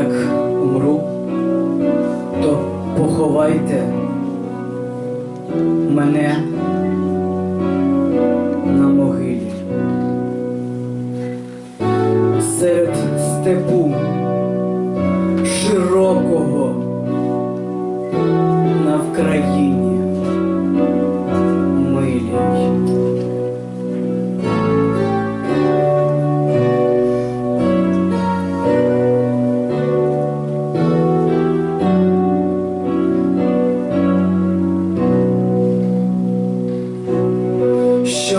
як умру, то поховайте мене на могилі. Серед степу широкого на Вкраїні.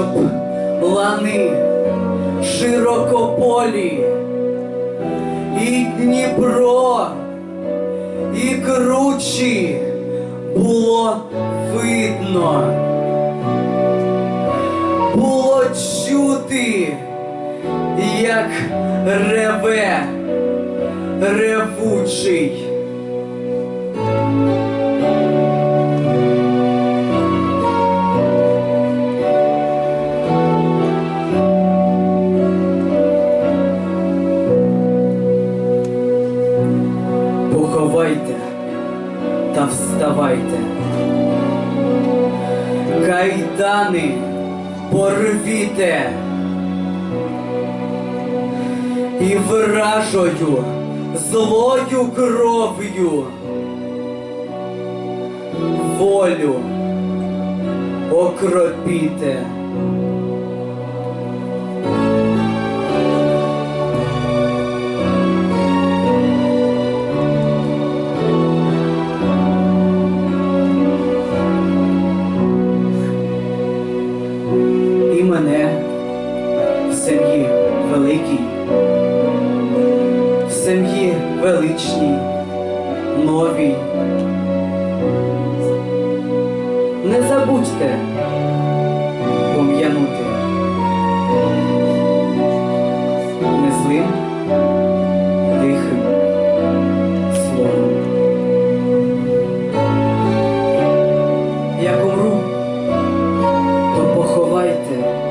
Щоб лани широкополі, і Дніпро, і кручі було видно, було чути, як реве ревучий. Та вставайте. Кайдани порвіте і вражою злою кров'ю волю окропіте. Мене в сім'ї великій, в сім'ї величній, новій. Не забудьте пом'янути не злим, тихим словом. Як умру, то поховайте